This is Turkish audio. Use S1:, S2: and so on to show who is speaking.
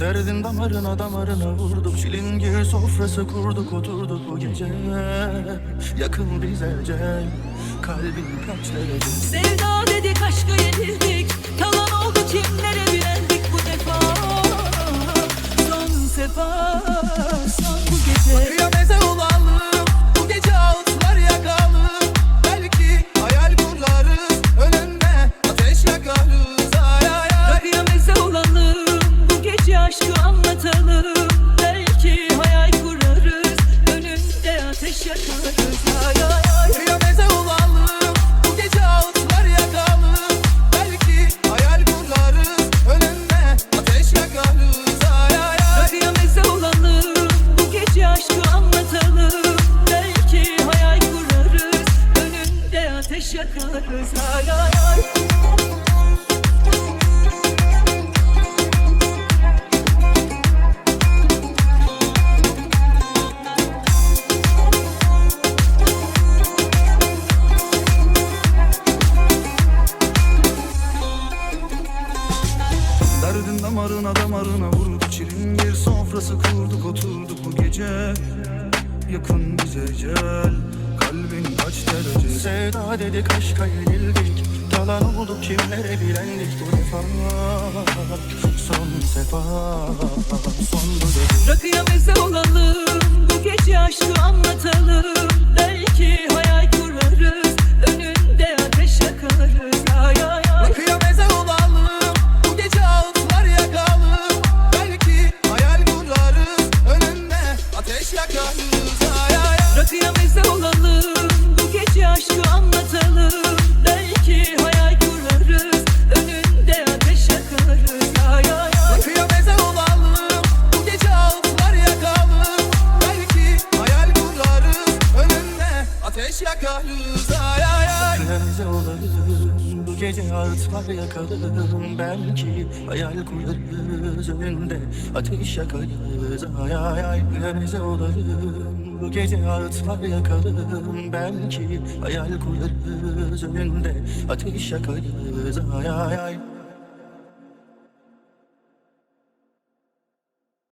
S1: Derdin damarına damarına vurduk. Çilingir sofrası kurduk oturduk bu gece. Yakın bize ecel Kalbin kaç derece?
S2: Sevda dedik aşkı yenildik Yalan oldu kimlere aşkı anlatalım. Belki hayal kurarız. Önünde ateş yakarız. Ay ay ay
S1: Kıyameze olalım. Bu gece ağıtlar yakalım. Belki hayal kurarız. Önünde ateş yakarız. Ay ay ay
S2: Rakıya meze olalım. Bu gece aşkı anlatalım. Belki hayal kurarız. Önünde ateş yakarız. Ay ay ay
S1: Damarına damarına vurduk Çilingir sofrası kurduk oturduk bu gece. Yakın bize ecel Kalbin kaç derece? Sevda dedik aşka yenildik. Yalan olduk kimlere bilendik bu defa Son sefa Son bu
S2: Rakıya meze olalım Bu gece aşkı anlatalım ay ay Rakıya meze olalım. Bu gece aşkı anlatalım. Belki hayal kurarız. Önünde ateş yakarız. Ay
S1: Kıyameze olalım. Bu gece ağıtlar yakalım. Belki hayal kurarız. Önünde ateş yakarız Kıyameze olalım Bu gece ağıtlar yakalım Belki hayal kurarız Önünde. Ateş yakarız Ay ay ay. Kıyameze olalım Bu gece ağıtlar yakalım Belki hayal kurarız Önünde. Ateş yakarız Ay ay ay